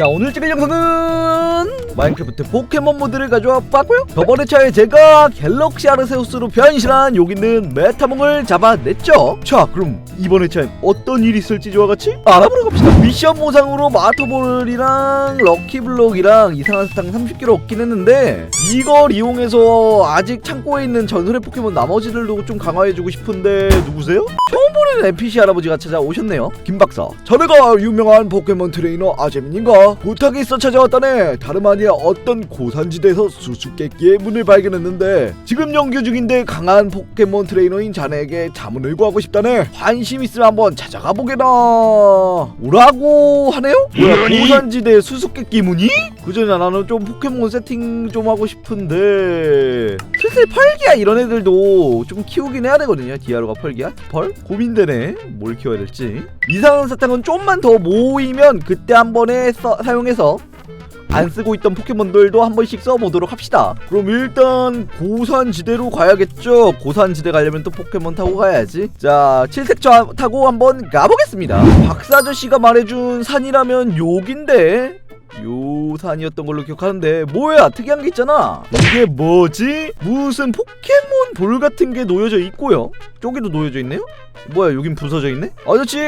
자 오늘 찍을 영상은 마인크래프트 포켓몬 모드를 가져와 봤고요. 저번에 차에 제가 갤럭시 아르세우스로 변신한 여기 있는 메타몽을 잡아냈죠. 자 그럼 이번에 차엔 어떤 일이 있을지 저와 같이 알아보러 갑시다. 미션 보상으로 마토볼이랑 럭키블록이랑 이상한 사탕 30개를 얻긴 했는데 이걸 이용해서 아직 창고에 있는 전설의 포켓몬 나머지들도 좀 강화해주고 싶은데 누구세요? 처음 보는 NPC 할아버지가 찾아오셨네요 김 박사 자네가 유명한 포켓몬 트레이너 아재민인가? 부탁이 있어 찾아왔다네 다름 아니야 어떤 고산지대에서 수수께끼의 문을 발견했는데 지금 연구 중인데 강한 포켓몬 트레이너인 자네에게 자문을 구하고 싶다네 관심 있으면 한번 찾아가 보게나 오라고 하네요? 뭐야 고산지대 수수께끼 문이? 그전에 나는 좀 포켓몬 세팅 좀 하고 싶은데 슬슬 펄기야 이런 애들도 좀 키우긴 해야 되거든요 디아로가 펄기야? 펄? 고민 되네 뭘 키워야 될지 이상한 사탕은 좀만 더 모이면 그때 한 번에 써- 사용해서 안 쓰고 있던 포켓몬들도 한 번씩 써보도록 합시다. 그럼 일단 고산지대로 가야겠죠. 고산지대 가려면 또 포켓몬 타고 가야지. 자, 칠색차 타고 한번 가보겠습니다. 박사 아저씨가 말해준 산이라면 여긴데. 요 산이었던 걸로 기억하는데 뭐야 특이한 게 있잖아 이게 뭐지? 무슨 포켓몬 볼 같은 게 놓여져 있고요 저기도 놓여져 있네요? 뭐야 여긴 부서져 있네? 아저씨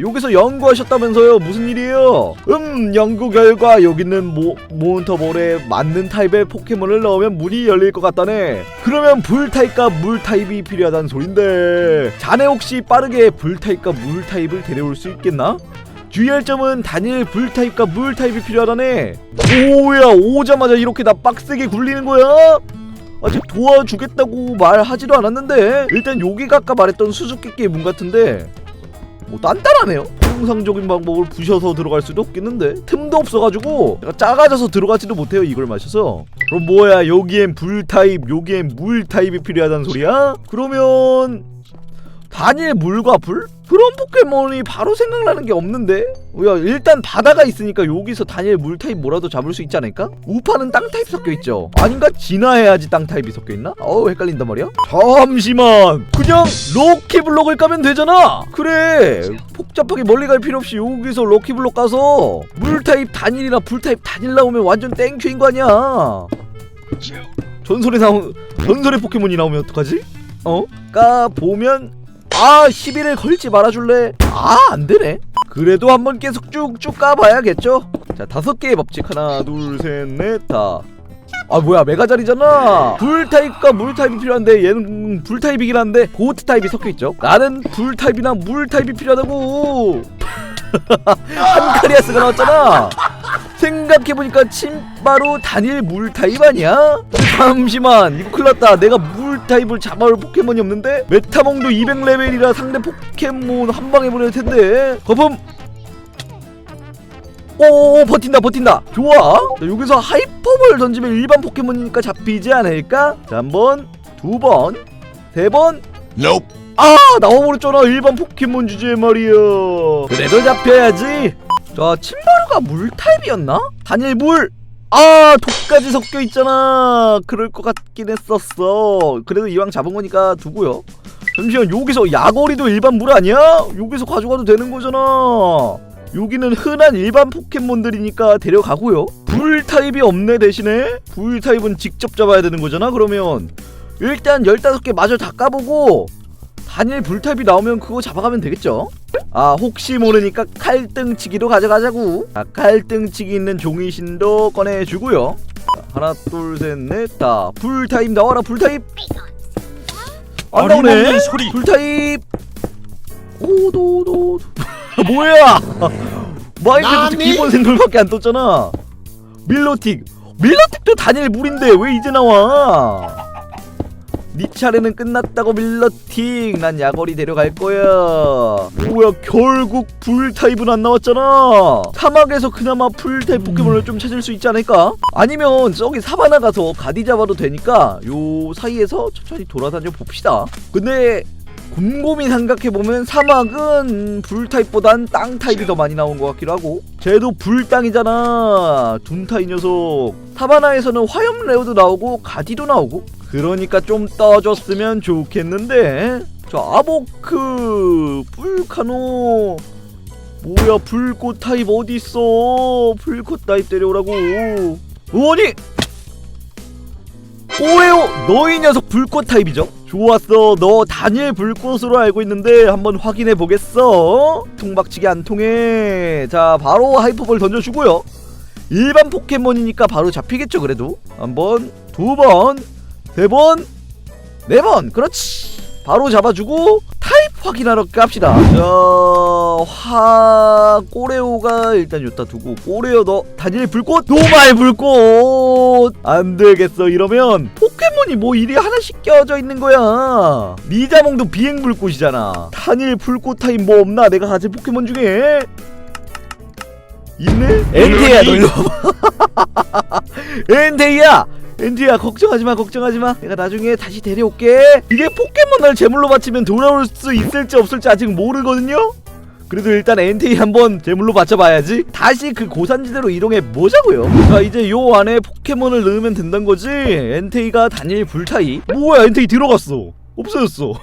여기서 연구하셨다면서요 무슨 일이에요? 음 연구 결과 여기 있는 모, 몬터볼에 맞는 타입의 포켓몬을 넣으면 문이 열릴 것 같다네 그러면 불 타입과 물 타입이 필요하다는 소린데 자네 혹시 빠르게 불 타입과 물 타입을 데려올 수 있겠나? 주의할 점은 단일 불타입과 물타입이 필요하다네 오야 오자마자 이렇게 나 빡세게 굴리는 거야? 아직 도와주겠다고 말하지도 않았는데 일단 여기가 아까 말했던 수수께끼의 문 같은데 뭐 단단하네요 통상적인 방법을 부셔서 들어갈 수도 없겠는데 틈도 없어가지고 내가 작아져서 들어가지도 못해요 이걸 마셔서 그럼 뭐야 여기엔 불타입 여기엔 물타입이 필요하다는 소리야? 그러면 단일 물과 불? 그런 포켓몬이 바로 생각나는 게 없는데? 야 일단 바다가 있으니까 여기서 단일 물 타입 뭐라도 잡을 수 있지 않을까? 우파는 땅 타입 섞여 있죠. 아닌가? 진화해야지 땅 타입이 섞여 있나? 어우 헷갈린단 말이야. 잠시만. 그냥 럭키 블록을 까면 되잖아. 그래. 복잡하게 멀리 갈 필요 없이 여기서 럭키 블록 가서 물 타입 단일이나 불 타입 단일 나오면 완전 땡큐인 거 아니야. 전설에 나오 전설의 포켓몬이 나오면 어떡하지? 어? 까 보면 아 11을 걸지 말아줄래? 아 안되네. 그래도 한번 계속 쭉쭉 까봐야겠죠? 자 다섯 개의 법칙 하나 둘 셋 넷다. 아 뭐야 메가자리잖아. 불타입과 물타입이 필요한데 얘는 불타입이긴 한데 고트 타입이 섞여있죠? 나는 불타입이나 물타입이 필요하다고. 한카리아스가 나왔잖아. 생각해보니까 침바로 단일 물타입 아니야? 잠시만 이거 큰일났다. 내가 물 타입을 잡아올 포켓몬이 없는데 메타몽도 200레벨이라 상대 포켓몬 한 방에 보낼 텐데 거품 오 버틴다 버틴다 좋아 자, 여기서 하이퍼볼 던지면 일반 포켓몬이니까 잡히지 않을까? 자 한번 두번세번 Nope. 아 나와버렸잖아 일반 포켓몬 주제에 말이야 그래도 잡혀야지 자 침바루가 물 타입이었나? 단일 물! 아 독까지 섞여 있잖아. 그럴 것 같긴 했었어. 그래도 이왕 잡은 거니까 두고요. 잠시만 여기서 야거리도 일반 물 아니야? 여기서 가져가도 되는 거잖아. 여기는 흔한 일반 포켓몬들이니까 데려가고요. 불 타입이 없네 대신에. 불 타입은 직접 잡아야 되는 거잖아 그러면. 일단 15개 마저 다 까보고 단일 불타입이 나오면 그거 잡아가면 되겠죠? 아 혹시 모르니까 칼등치기도 가져가자고 자, 칼등치기 있는 종이신도 꺼내주고요. 자, 하나 둘 셋 넷 다. 불타입 나와라 불타입. 안 나오네. 소리. 불타입. 오도도 뭐야? 마이크래프트 나니? 기본 생물밖에 안 떴잖아. 밀로틱. 밀로틱도 단일 물인데 왜 이제 나와 네 차례는 끝났다고 밀러틱 난 야거리 데려갈 거야. 뭐야 결국 불 타입은 안 나왔잖아. 사막에서 그나마 불 타입 포켓몬을 좀 찾을 수 있지 않을까? 아니면 저기 사바나 가서 가디 잡아도 되니까 요 사이에서 천천히 돌아다녀 봅시다. 근데 곰곰이 생각해보면 사막은 불 타입보단 땅 타입이 더 많이 나온 것 같기도 하고. 쟤도 불땅이잖아. 둔타 이 녀석. 사바나에서는 화염 레오도 나오고 가디도 나오고 그러니까 좀 떠줬으면 좋겠는데. 자 아보크 불카노. 뭐야 불꽃 타입 어디 있어? 불꽃 타입 데려오라고. 뭐니? 오에오 너희 녀석 불꽃 타입이죠? 좋았어. 너 다니엘 불꽃으로 알고 있는데 한번 확인해 보겠어. 통박치기 안 통해. 자 바로 하이퍼볼 던져주고요. 일반 포켓몬이니까 바로 잡히겠죠 그래도. 한번 두번 세 번 네 번 그렇지. 바로 잡아주고 타입 확인하러 갑시다. 자 화 꼬레오가 일단 여기다 두고 꼬레오 너 다니엘 불꽃? 노말 불꽃! 안 되겠어. 이러면 포켓몬이 뭐 이리 하나씩 껴져 있는 거야. 리자몽도 비행 불꽃이잖아. 다니엘 불꽃 타입 뭐 없나? 내가 가진 포켓몬 중에. 있네? 엔테야 놀려봐. 엔테이야 엔디야 걱정하지마 걱정하지마. 내가 나중에 다시 데려올게. 이게 포켓몬을 제물로 바치면 돌아올 수 있을지 없을지 아직 모르거든요? 그래도 일단 엔테이 한번 제물로 바쳐봐야지. 다시 그 고산지대로 이동해 보자고요. 자 이제 요 안에 포켓몬을 넣으면 된다는 거지? 엔테이가 단일 불타이. 뭐야 엔테이 들어갔어 없어졌어.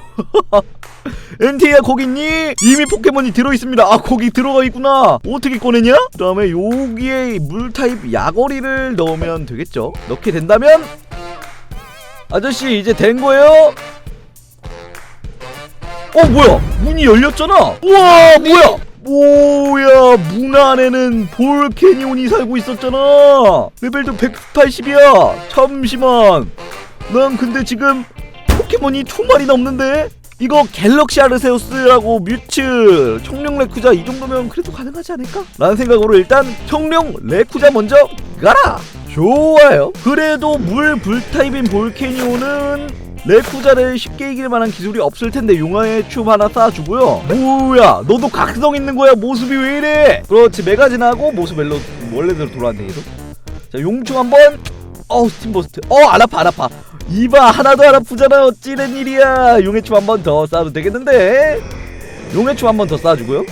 엔테이야 거기 있니? 이미 포켓몬이 들어있습니다. 아 거기 들어가 있구나. 어떻게 꺼내냐? 그 다음에 여기에 물타입 야거리를 넣으면 되겠죠? 넣게 된다면? 아저씨 이제 된 거예요? 어 뭐야? 문이 열렸잖아. 우와 뭐야? 뭐야? 문 안에는 볼캐니온이 살고 있었잖아. 레벨도 180이야. 잠시만. 난 근데 지금 포켓몬이 두 마리나 없는데? 이거 갤럭시 아르세우스라고 뮤츠 청룡 레쿠자 이 정도면 그래도 가능하지 않을까? 라는 생각으로 일단 청룡 레쿠자 먼저 가라! 좋아요. 그래도 물 불타입인 볼케니오는 레쿠자를 쉽게 이길 만한 기술이 없을 텐데 용화의 춤 하나 쏴주고요. 뭐야 너도 각성 있는 거야? 모습이 왜 이래? 그렇지 메가진하고 모습 멜로 원래대로 돌아왔네 계속 자 용충 한번 어우 스팀버스트. 어안 아파 안 아파. 이봐 하나도 안 아프잖아 어찌된 일이야. 용의 춤한 번 더 쏴도 되겠는데? 용의 춤한 번 더 쏴주고요.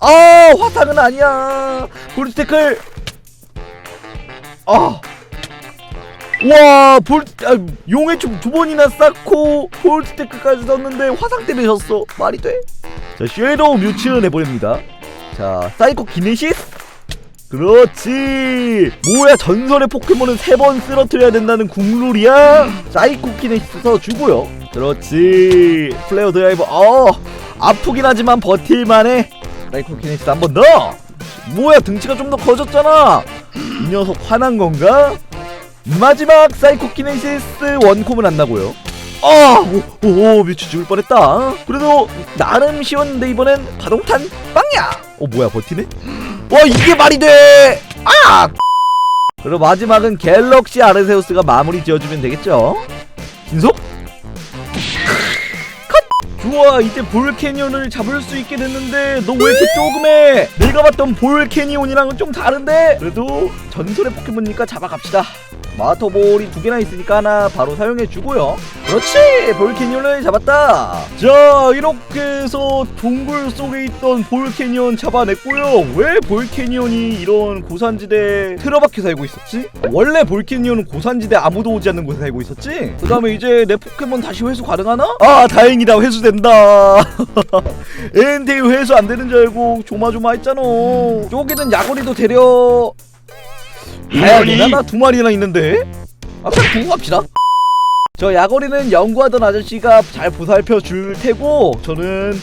어, 아 화탕은 아니야. 골드테클. 아. 와, 볼, 아, 용의 춤두 번이나 쌓고 볼트테크까지 넣었는데 화상 때문에 졌어. 말이 돼? 자, 쉐도우 뮤츠 내보냅니다. 자, 사이코 기네시스? 그렇지. 뭐야, 전설의 포켓몬은 세 번 쓰러뜨려야 된다는 국룰이야? 사이코 키네시스 써주고요. 그렇지. 플레어 드라이버, 어, 아프긴 하지만 버틸만해. 키네시스 한 번 더. 뭐야, 등치가 좀 더 커졌잖아. 이 녀석 화난 건가? 마지막 사이코키네시스 원콤은 안 나고요. 아, 오, 오, 미치 죽을 뻔했다. 그래도 나름 쉬웠는데 이번엔 가동탄 빵야. 어, 뭐야 버티네? 와, 이게 말이 돼? 아! 그리고 마지막은 갤럭시 아르세우스가 마무리 지어주면 되겠죠? 컷! 좋아, 이제 볼캐니온을 잡을 수 있게 됐는데 너 왜 이렇게 조금해? 내가 봤던 볼캐니온이랑은 좀 다른데? 그래도 전설의 포켓몬이니까 잡아갑시다. 마터볼이 두 개나 있으니까 하나 바로 사용해 주고요. 그렇지! 볼캐니온을 잡았다! 자, 이렇게 해서 동굴 속에 있던 볼캐니온 잡아냈고요. 왜 볼캐니온이 이런 고산지대에 틀어박혀 살고 있었지? 원래 볼캐니온은 고산지대 아무도 오지 않는 곳에 살고 있었지? 그 다음에 이제 내 포켓몬 다시 회수 가능하나? 아, 다행이다. 회수된다. 엔데이 회수 안 되는 줄 알고 조마조마했잖아. 여기는 야구리도 데려 가야 되나? 나두 마리나 있는데? 아 그냥 두고 갑시다. 저 야거리는 연구하던 아저씨가 잘 보살펴 줄 테고 저는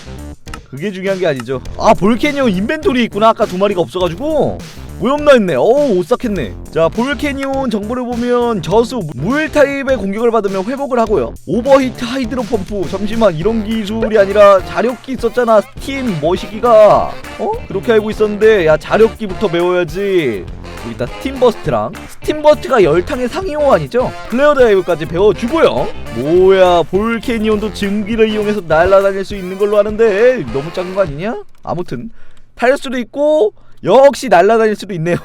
그게 중요한 게 아니죠. 아 볼캐니온 인벤토리 있구나. 아까 두 마리가 없어가지고. 왜 없나 했네. 어우 오싹했네. 자 볼캐니온 정보를 보면 저수 물 타입의 공격을 받으면 회복을 하고요. 오버히트 하이드로 펌프 잠시만 이런 기술이 아니라 자력기 있었잖아. 스팀 머시기가. 어? 그렇게 알고 있었는데 야 자력기부터 배워야지 여기다 스팀버스트랑 스팀버스트가 열탕의 상위 호환이죠 플레어 드라이브까지 배워주고요 뭐야 볼캐니온도 증기를 이용해서 날아다닐 수 있는 걸로 아는데 너무 작은 거 아니냐? 아무튼 탈 수도 있고 역시 날아다닐 수도 있네요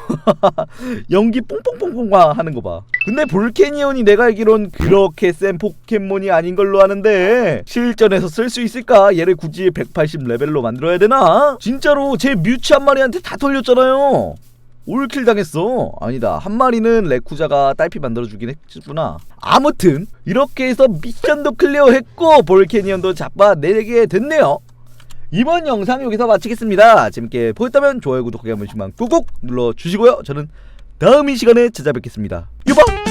연기 뽕뽕뽕뽕 하는 거봐 근데 볼캐니온이 내가 알기론 그렇게 센 포켓몬이 아닌 걸로 아는데 실전에서 쓸 수 있을까? 얘를 굳이 180 레벨로 만들어야 되나? 진짜로 제 뮤츠 한 마리한테 다 털렸잖아요 올킬 당했어 아니다 한 마리는 레쿠자가 딸피 만들어주긴 했구나 아무튼 이렇게 해서 미션도 클리어했고 볼캐니언도 잡아내게 됐네요 이번 영상 여기서 마치겠습니다. 재밌게 보셨다면 좋아요 구독하기 한 번씩만 꾹꾹 눌러주시고요. 저는 다음 이 시간에 찾아뵙겠습니다. 유바!